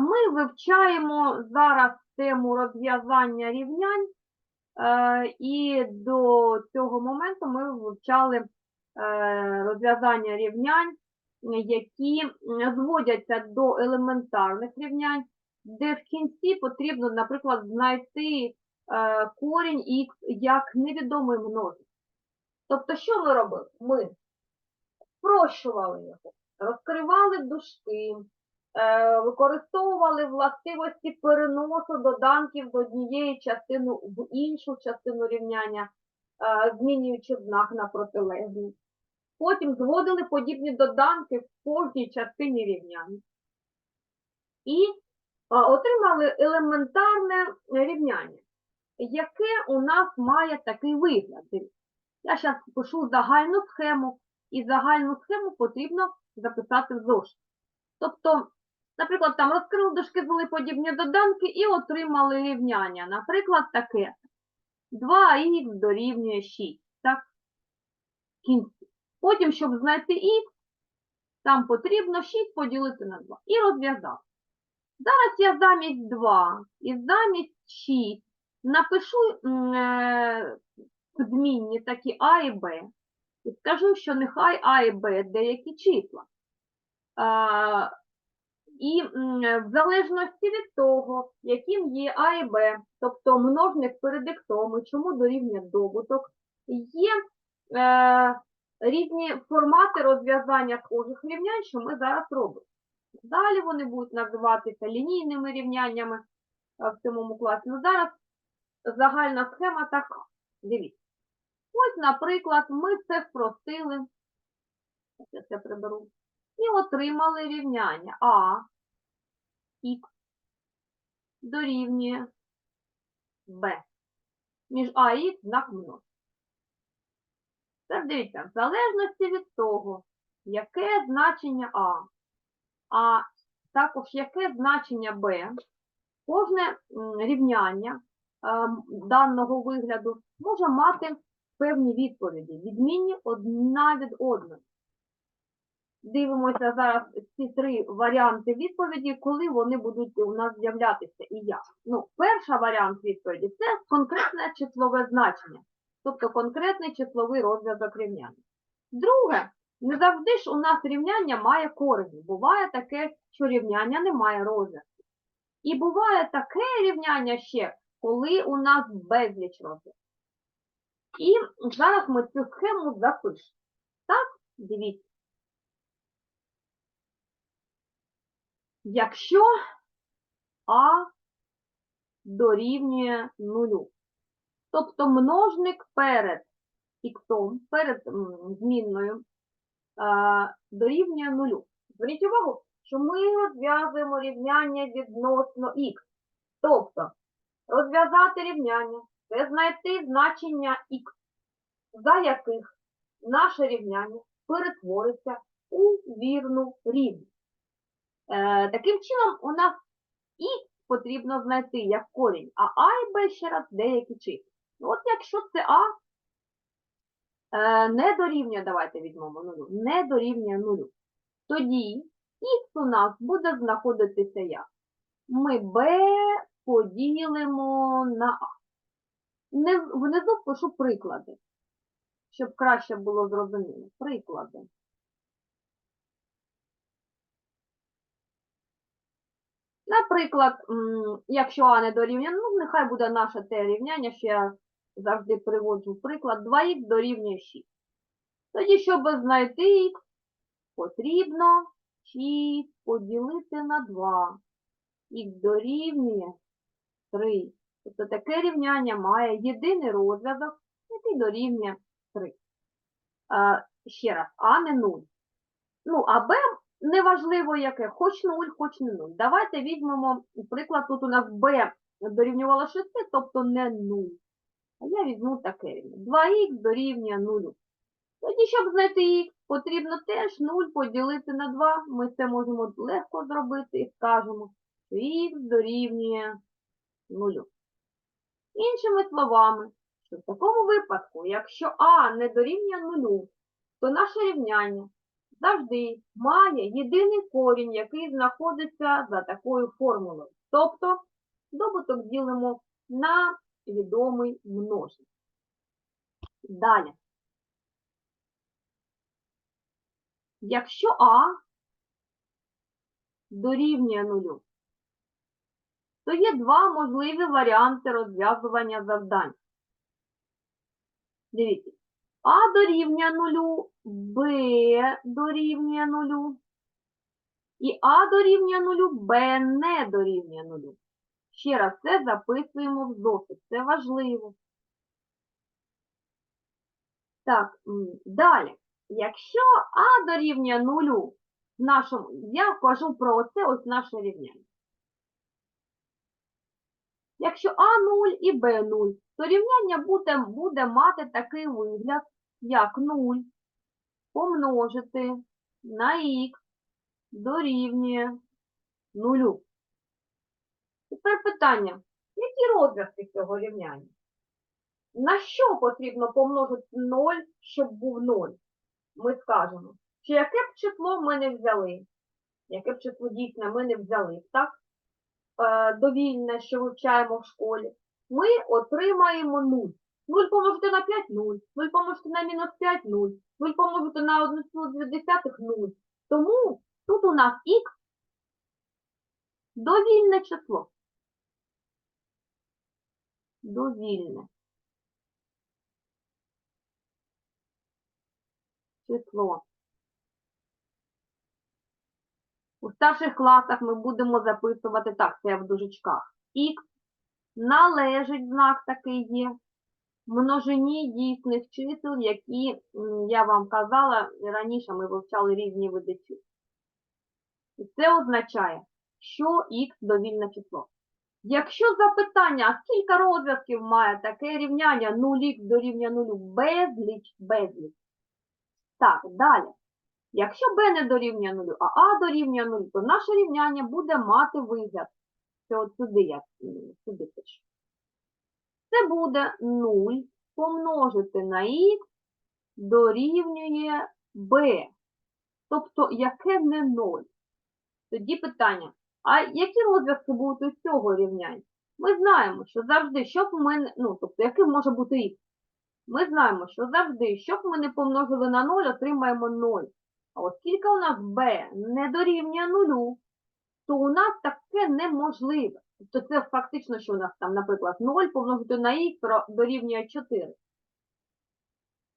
Ми вивчаємо зараз тему розв'язання рівнянь, е, і до цього моменту ми вивчали е, розв'язання рівнянь, які зводяться до елементарних рівнянь, де в кінці потрібно, наприклад, знайти е, корінь х як невідомий множник. Тобто, що ми робили? Ми спрощували його, розкривали дужки, використовували властивості переносу доданків з однієї частини в іншу частину рівняння, е, змінюючи знак на протилежність. Потім зводили подібні доданки в кожній частині рівняння. І е, отримали елементарне рівняння, яке у нас має такий вигляд. Я зараз пишу загальну схему, і загальну схему потрібно записати в зошит. Тобто, наприклад, там розкрили дужки, звели подібні доданки і отримали рівняння. Наприклад, таке 2х дорівнює 6. Так? Кінці. Потім, щоб знайти х, там потрібно 6 поділити на 2. І розв'язав. Зараз я замість 2 і замість 6 напишу е, змінні такі А і Б. І скажу, що нехай А і Б деякі числа. І в залежності від того, яким є А і Б, тобто множник перед іксом, і чому дорівнює добуток, є е, різні формати розв'язання схожих рівнянь, що ми зараз робимо. Далі вони будуть називатися лінійними рівняннями е, в цьому класі. Ну, зараз загальна схема така. Дивіться. Ось, наприклад, ми це спростили. Я це приберу. І отримали рівняння А х дорівнює Б. Між А і х знак множення. Тепер дивіться, в залежності від того, яке значення А, а також яке значення Б, кожне рівняння е, даного вигляду може мати певні відповіді, відмінні одна від одної. Дивимося зараз ці три варіанти відповіді, коли вони будуть у нас з'являтися і як. Ну, перший варіант відповіді це конкретне числове значення, тобто конкретний числовий розв'язок рівняння. Друге, не завжди ж у нас рівняння має корені. Буває таке, що рівняння не має розв'язку. І буває таке рівняння ще, коли у нас безліч розв'язків. І зараз ми цю схему запишемо. Так, дивіться. Якщо А дорівнює нулю, тобто множник перед іксом, перед змінною, дорівнює нулю. Зверніть увагу, що ми розв'язуємо рівняння відносно х. Тобто, розв'язати рівняння це знайти значення х, за яких наше рівняння перетвориться у вірну рівність. Е, таким чином, у нас х потрібно знайти як корінь, а а і б ще раз деякі числа. Ну, от якщо це а е, не дорівнює, давайте візьмемо нулю, не дорівнює нулю, тоді х у нас буде знаходитися як? Ми b поділимо на а. Внизу пишу приклади, щоб краще було зрозуміло. Приклади. Наприклад, якщо А не дорівнює, ну, нехай буде наше те рівняння, що я завжди приводжу приклад, 2х дорівнює 6. Тоді, щоб знайти х, потрібно 6 поділити на 2. Х дорівнює 3. Тобто таке рівняння має єдиний розв'язок, який дорівнює 3. Ще раз, а не 0. Ну, а Б неважливо яке, хоч 0, хоч не 0. Давайте візьмемо, приклад, тут у нас b дорівнювало 6, тобто не 0. А я візьму таке рівня. 2х дорівнює 0. Тоді, щоб знайти х, потрібно теж 0 поділити на 2. Ми це можемо легко зробити і скажемо, що х дорівнює 0. Іншими словами, що в такому випадку, якщо а не дорівнює 0, то наше рівняння завжди має єдиний корінь, який знаходиться за такою формулою. Тобто добуток ділимо на відомий множник. Далі. Якщо А дорівнює нулю, то є два можливі варіанти розв'язування завдань. Дивіться, А дорівнює нулю, Б дорівнює нулю, і А дорівнює нулю, Б не дорівнює нулю. Ще раз це записуємо в зошит, це важливо. Так, далі. Якщо А дорівнює нулю, нашому, я кажу про це ось наше рівняння. Якщо А0 і Б0, то рівняння буде, буде мати такий вигляд, як 0 помножити на х дорівнює 0. Тепер питання, які розв'язки цього рівняння? На що потрібно помножити 0, щоб був 0? Ми скажемо, чи яке б число ми не взяли, яке б число дійсне ми не взяли, так? Е, довільне, що вивчаємо в школі, ми отримаємо 0. 0 помножити на 5 – 0, 0 помножити на мінус 5 – 0, 0 помножити на 1,2 – 0. Тому тут у нас х довільне число. Довільне. Число. У старших класах ми будемо записувати так, це в дужечках. Х належить знак такий є. Множині дійсних чисел, які, я вам казала, раніше ми вивчали різні види чисел. І це означає, що х довільне число. Якщо запитання, а скільки розв'язків має таке рівняння 0х дорівнює 0, безліч, безліч. Так, далі. Якщо b не дорівнює 0, а a дорівнює 0, то наше рівняння буде мати вигляд. Це от сюди я сюди пишу. Це буде 0 помножити на х дорівнює b. Тобто, яке не 0. Тоді питання, а які розв'язки будуть у цього рівняння? Ми знаємо, що завжди, щоб ми, ну, тобто, яким може бути х? Ми знаємо, що завжди, щоб ми не помножили на 0, отримаємо 0. А оскільки у нас b не дорівнює 0, то у нас таке неможливе. Тобто це фактично, що у нас там, наприклад, 0 помножити на х дорівнює 4.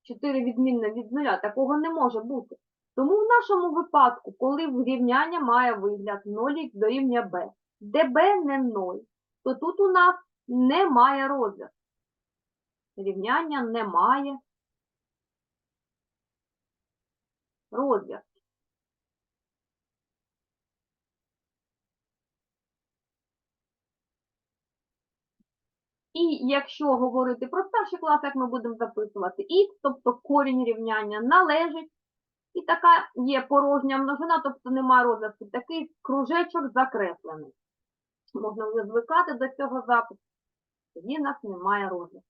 4 відмінне від 0, такого не може бути. Тому в нашому випадку, коли рівняння має вигляд 0х дорівнює b, де b не 0, то тут у нас немає розв'язку. Рівняння немає розв'язку. І якщо говорити про старший клас, як ми будемо записувати, х, тобто корінь рівняння належить, і така є порожня множина, тобто немає розв'язку, такий кружечок закреплений. Можна вже звикати до цього запису, тоді в нас немає розв'язку.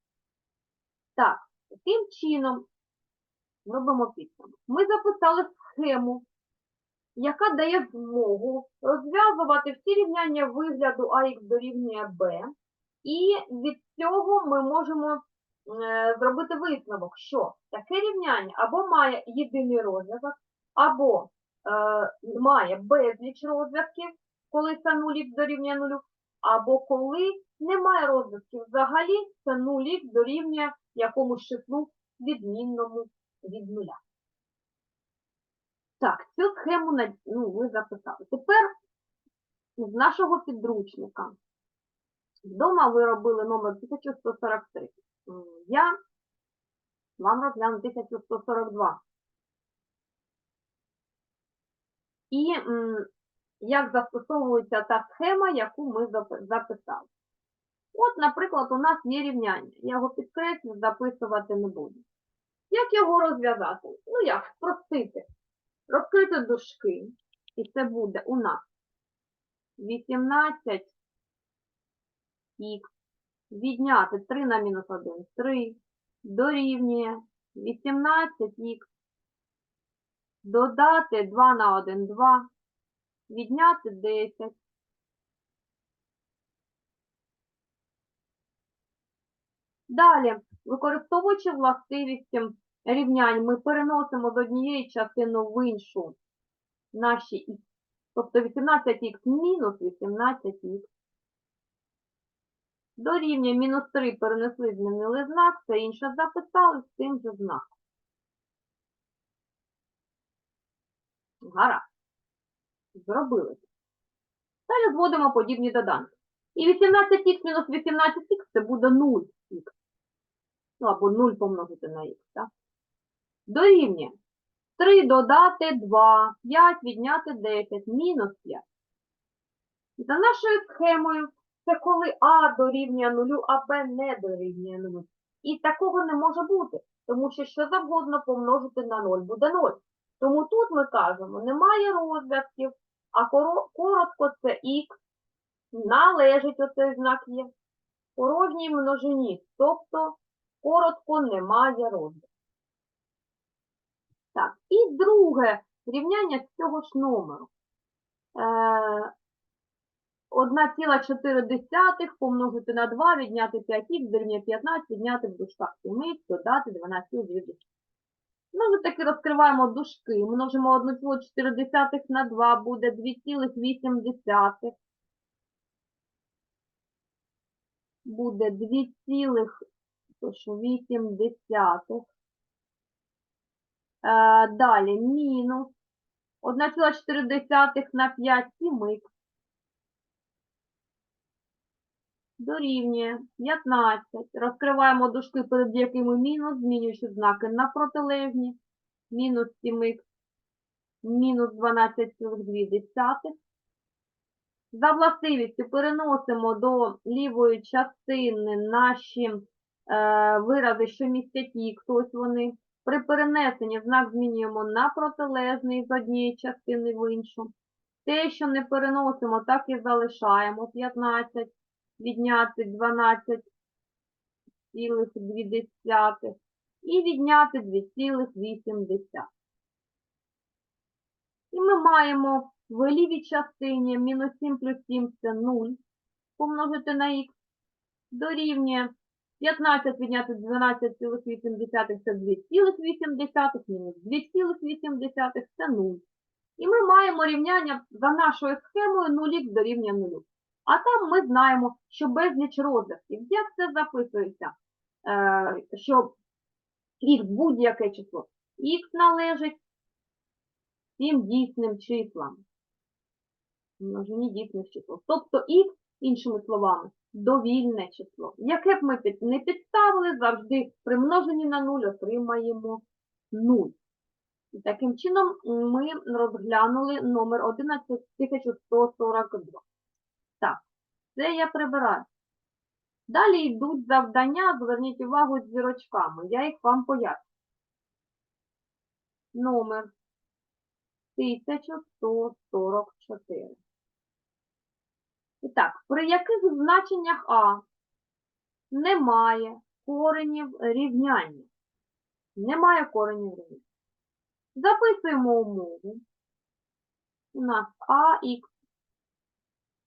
Так, таким чином робимо підсумок. Ми записали схему, яка дає змогу розв'язувати всі рівняння вигляду АХ дорівнює Б, і від цього ми можемо е, зробити висновок, що таке рівняння або має єдиний розв'язок, або е, має безліч розв'язків, коли це 0х дорівнює 0, або коли немає розв'язків взагалі, це 0х дорівнює якомусь числу відмінному від нуля. Так, цю схему ну, ви записали. Тепер з нашого підручника. Вдома ви робили номер 1143. Я вам розгляну 1142. І як застосовується та схема, яку ми записали. От, наприклад, у нас є рівняння. Я його підкреслю, записувати не буду. Як його розв'язати? Ну як, спростити. Розкрити дужки. І це буде у нас 18 х відняти 3 на мінус 1 3 дорівнює 18х додати 2 на 1 – 2, відняти 10. Далі, використовуючи властивість рівнянь, ми переносимо з однієї частини в іншу наші х. Тобто 18х мінус 18х. Дорівнює мінус 3 перенесли, змінили знак, все інше записали з тим же знаком. Гаразд. Зробили. Далі зводимо подібні доданки. І 18х мінус 18х це буде 0х. Ну, або 0 помножити на х, так? Дорівнює. 3 додати 2, 5 відняти 10, мінус 5. За нашою схемою, це коли А дорівнює 0, а Б не дорівнює 0. І такого не може бути, тому що що завгодно помножити на 0 буде 0. Тому тут ми кажемо, немає розв'язків, а коротко це х, належить оцей знак є, порожній множині, тобто коротко немає розв'язків. І друге рівняння з цього ж номеру. Е, 1,4 помножити на 2, відняти 5х, дорівнює 15, відняти в дужках 7, додати 12,2. Ну, ми таки розкриваємо дужки. Множимо 1,4 на 2, буде 2,8. Буде 2,8. Е, Далі мінус 1,4 на 5 7х дорівнює 15. Розкриваємо дужки, перед якими мінус, змінюючи знаки на протилежні. Мінус 7х, мінус 12,2. За властивістю переносимо до лівої частини наші е, вирази, що містять х, ось вони. При перенесенні знак змінюємо на протилежний з однієї частини в іншу. Те, що не переносимо, так і залишаємо 15, відняти 12,2 і відняти 2,8. І ми маємо в лівій частині мінус 7 плюс 7 це 0 помножити на х дорівнює 15 відняти 12,8 це 2,8, мінус 2,8 це 0. І ми маємо рівняння за нашою схемою 0х дорівнює 0. А там ми знаємо, що безліч розв'язків. Як це записується? Е, що х будь-яке число. Х належить всім дійсним числам. Множині дійсних чисел. Тобто х, іншими словами, довільне число. Яке б ми не підставили, завжди при множенні на 0 отримаємо 0. І таким чином ми розглянули номер 11142. Так, це я прибираю. Далі йдуть завдання, зверніть увагу з зірочками. Я їх вам поясню. Номер 1144. І так, при яких значеннях А немає коренів рівняння? Немає коренів рівняння. Записуємо умову. У нас АХ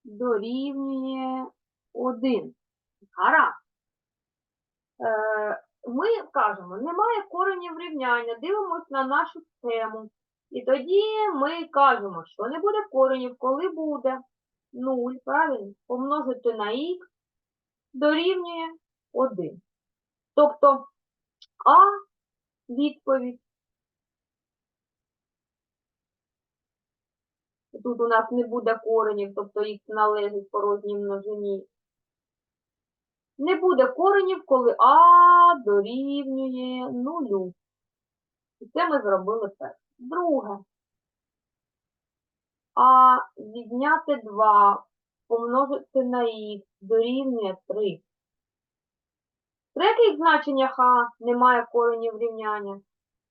дорівнює 1. Гаразд. Е, Ми кажемо, немає коренів рівняння, дивимося на нашу схему. І тоді ми кажемо, що не буде коренів, коли буде 0, правильно? Помножити на х дорівнює 1. Тобто А відповідь. Тут у нас не буде коренів, тобто х належить порожній множині. Не буде коренів, коли А дорівнює нулю. І це ми зробили перше. Друге. А відняти 2 помножити на х дорівнює 3. При яких значеннях А немає коренів рівняння?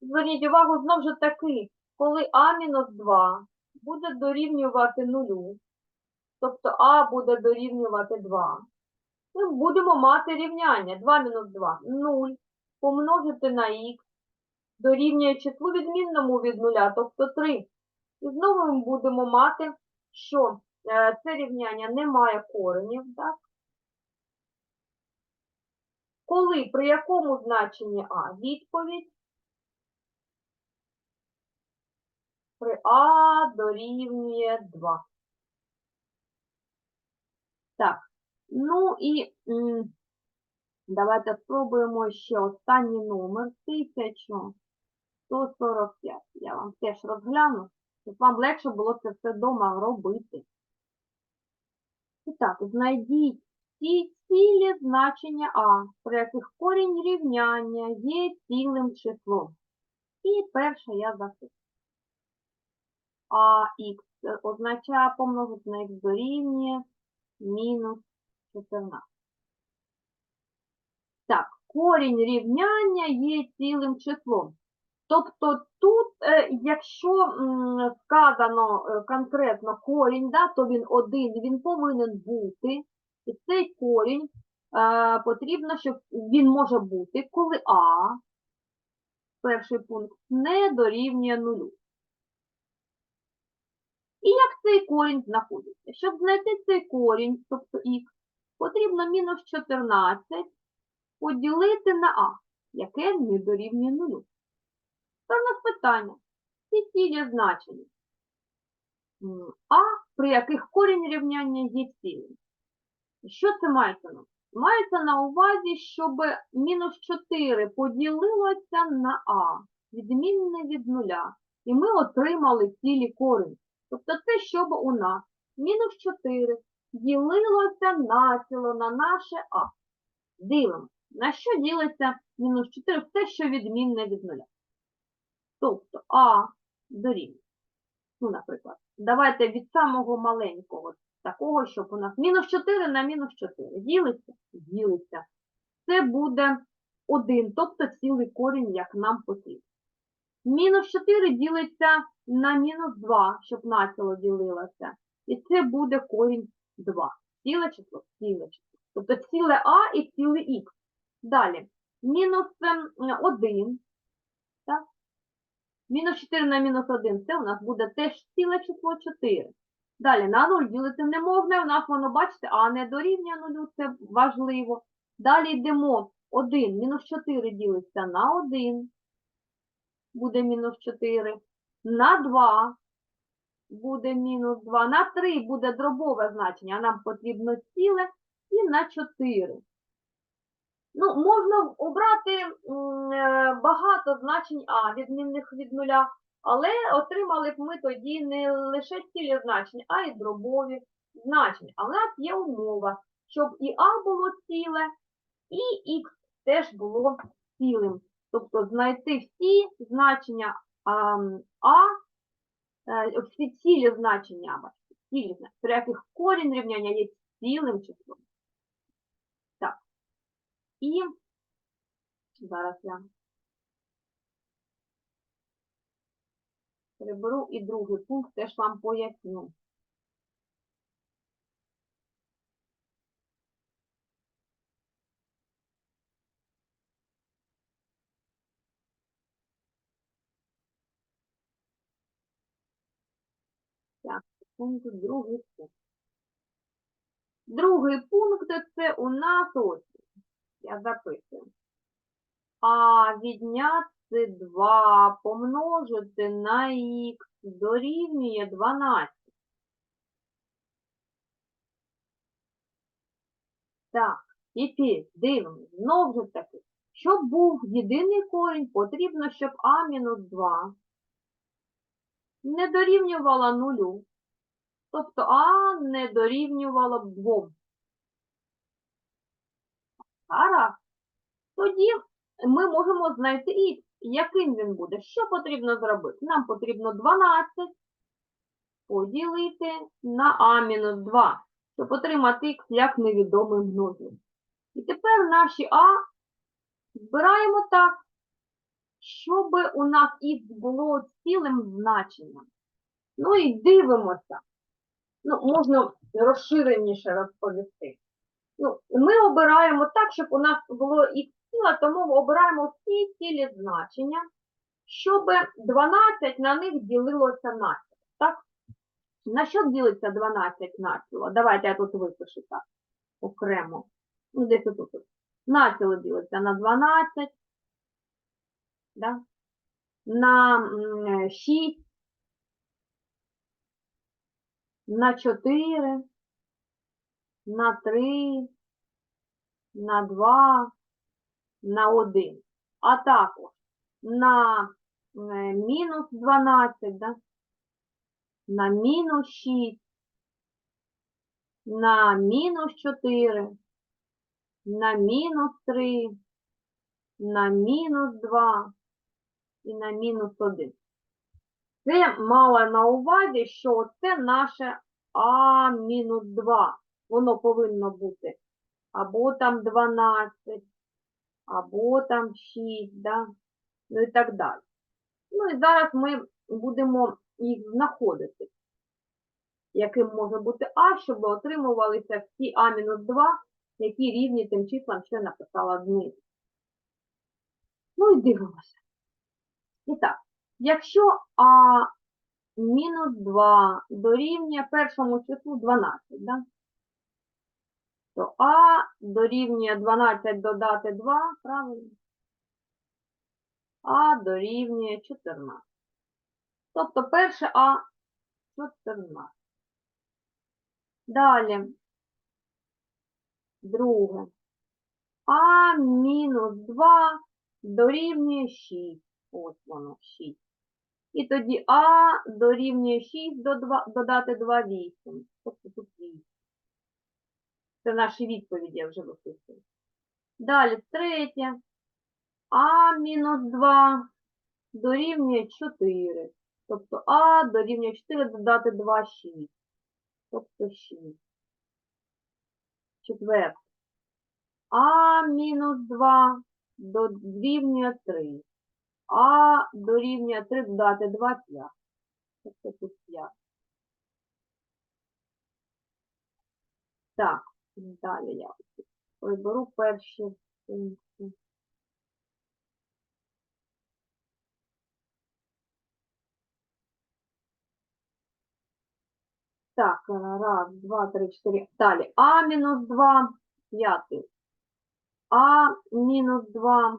Зверніть увагу, знову ж таки, коли А мінус 2 буде дорівнювати нулю, тобто А буде дорівнювати 2, ми будемо мати рівняння 2 мінус 2 – 0, помножити на х дорівнює числу відмінному від нуля, тобто 3. І знову ми будемо мати, що е, це рівняння не має коренів, так? Коли, при якому значенні А? Відповідь при А дорівнює 2. Так, ну і м, давайте спробуємо ще останній номер 1145. Я вам теж розгляну, щоб вам легше було це все вдома робити. І так, знайдіть всі цілі значення А, при яких корінь рівняння є цілим числом. І перше я записую. А х означає помножити на х дорівнює мінус 14. Так, корінь рівняння є цілим числом. Тобто тут, е, якщо сказано е, конкретно корінь, да, то він один, він повинен бути. І цей корінь е, потрібно, щоб він може бути, коли А, перший пункт, не дорівнює нулю. І як цей корінь знаходиться? Щоб знайти цей корінь, тобто х, потрібно мінус 14 поділити на а, яке не дорівнює нулю. Тож нас питання. Ці цілі значення. А, при яких корінь рівняння є цілим. Що це мається на? Мається на увазі, щоб мінус 4 поділилося на а, відмінне від нуля. І ми отримали цілі корінь. Тобто це щоб у нас мінус 4 ділилося націло на наше а. Дивимо, на що ділиться мінус 4? Все, що відмінне від нуля. Тобто а дорівнює. Ну, наприклад, давайте від самого маленького, такого, щоб у нас мінус 4 на мінус 4. Ділиться? Ділиться. Це буде 1, тобто цілий корінь, як нам потрібно. Мінус 4 ділиться на мінус 2, щоб націло ділилося. І це буде корінь 2. Ціле число, ціле число. Тобто ціле А і ціле Х. Далі. Мінус 1. Так? Мінус 4 на мінус 1 це у нас буде теж ціле число 4. Далі на 0 ділити не можна, у нас воно, бачите, а не дорівнює 0, це важливо. Далі йдемо 1, мінус 4 ділиться на 1, буде мінус 4. На 2 буде мінус 2. На 3 буде дробове значення, а нам потрібно ціле. І на 4. Ну, можна обрати е, багато значень А, відмінних від нуля, але отримали б ми тоді не лише цілі значення, а й дробові значення. А в нас є умова, щоб і А було ціле, і Х теж було цілим. Тобто знайти всі значення а, А, е, всі цілі значення, бачите, цілі при яких корінь рівняння є цілим числом. Так. І зараз я приберу і другий пункт теж вам поясню. Так, пункт другий пункт. Другий пункт це у нас ось. Я записую. А відняти 2 помножити на х дорівнює 12. Так, тепер дивимось. Знов же таки, щоб був єдиний корінь, потрібно, щоб А-2 не дорівнювала нулю. Тобто а не дорівнювала б 2. Гаразд. Тоді ми можемо знайти х. Яким він буде? Що потрібно зробити? Нам потрібно 12 поділити на а-2, щоб отримати х як невідомий множник. І тепер наші а збираємо так, щоб у нас х було цілим значенням. Ну і дивимося. Ну, можна розширеніше розповісти. Ну, ми обираємо так, щоб у нас було х ціла, тому ми обираємо всі цілі значення щоб 12 на них ділилося навпіл. Так? На що ділиться 12 навпіл? Давайте я тут випишу так окремо. Ну, десь тут. Навпіл ділиться на 12, да? на 6, на 4, на 3, на 2, на 1. А також на е, мінус 12, да? на мінус 6, на мінус 4, на мінус 3, на мінус 2 і на мінус 1. Це мала на увазі, що це наше А-2. Воно повинно бути або там 12, або там 6, да? ну і так далі. Ну і зараз ми будемо їх знаходити, яким може бути А, щоб отримувалися всі А-2, які рівні тим числам, що я написала знизу. Ну і дивимося. І так, якщо А мінус 2 дорівнює першому числу 12, да? то А дорівнює 12 додати 2, правильно? А дорівнює 14. Тобто перше А 14. Далі. Друге. А мінус 2 дорівнює 6. Ось воно 6. І тоді А дорівнює 6 до 2, додати 2 8. Тобто тут 8. Це наші відповіді я вже виписую. Далі третє. А мінус 2 дорівнює 4. Тобто А дорівнює 4 додати 2 6. Тобто 6. Четверте. А мінус 2 дорівнює 3. А дорівнює 3 додати 2 5. Тобто тут 5. Так, далі я приберу перші пункти. Так, е, раз, два, три, чотири. Далі. А мінус 2, п'ятий. А мінус 2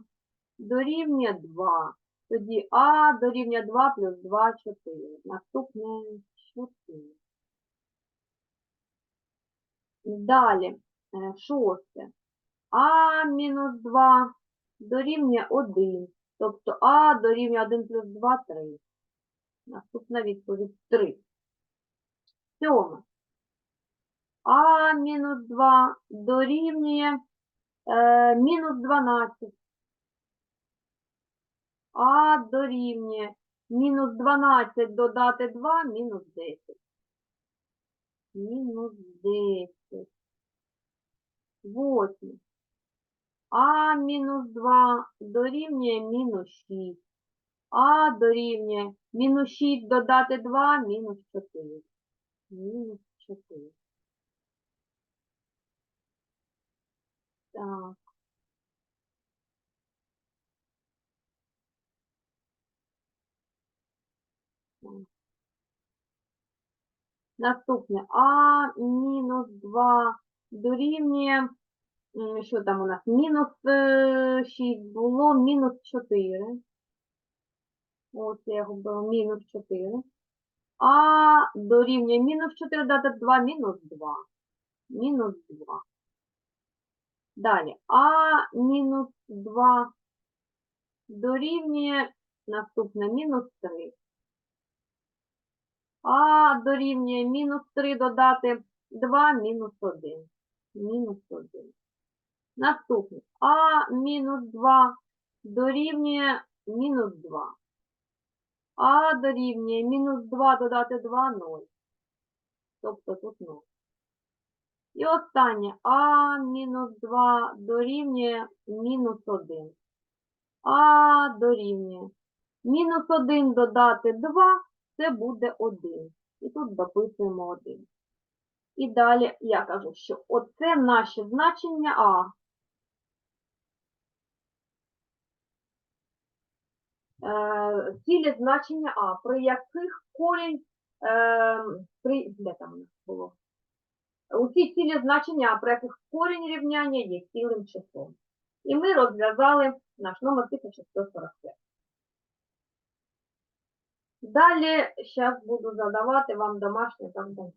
дорівнює 2. Тоді А дорівнює 2 плюс 2, 4. Наступне 4. Далі, е, шосте. А мінус 2 дорівнює 1. Тобто А дорівнює 1 плюс 2, 3. Наступна відповідь 3. Сьоме. А мінус 2 дорівнює е, мінус 12. А дорівнює мінус 12 додати 2, мінус 10. Мінус 10. Восьме. А мінус 2 дорівнює мінус 6. А дорівнює мінус 6 додати 2, мінус 4. Мінус 4. Так. Так. Наступне. А мінус 2 дорівнює, що там у нас? Мінус 6 було, мінус 4. Ось я беру, мінус 4. А дорівнює мінус 4 дати 2, мінус 2. Мінус 2. Далі. А мінус 2 дорівнює наступне мінус 3. А дорівнює мінус 3 додати 2, мінус 1. Мінус 1. Наступне. А мінус 2 дорівнює мінус 2. А дорівнює мінус 2 додати 2, 0. Тобто тут 0. І останнє. А мінус 2 дорівнює мінус 1. А дорівнює. Мінус 1 додати 2, це буде 1. І тут дописуємо 1. І далі я кажу, що оце наше значення А. е, цілі значення А, при яких корінь, е, при, де там у нас було? Усі цілі значення, А, при яких корінь рівняння є цілим числом. І ми розв'язали наш номер 1145. Далі зараз буду задавати вам домашнє завдання.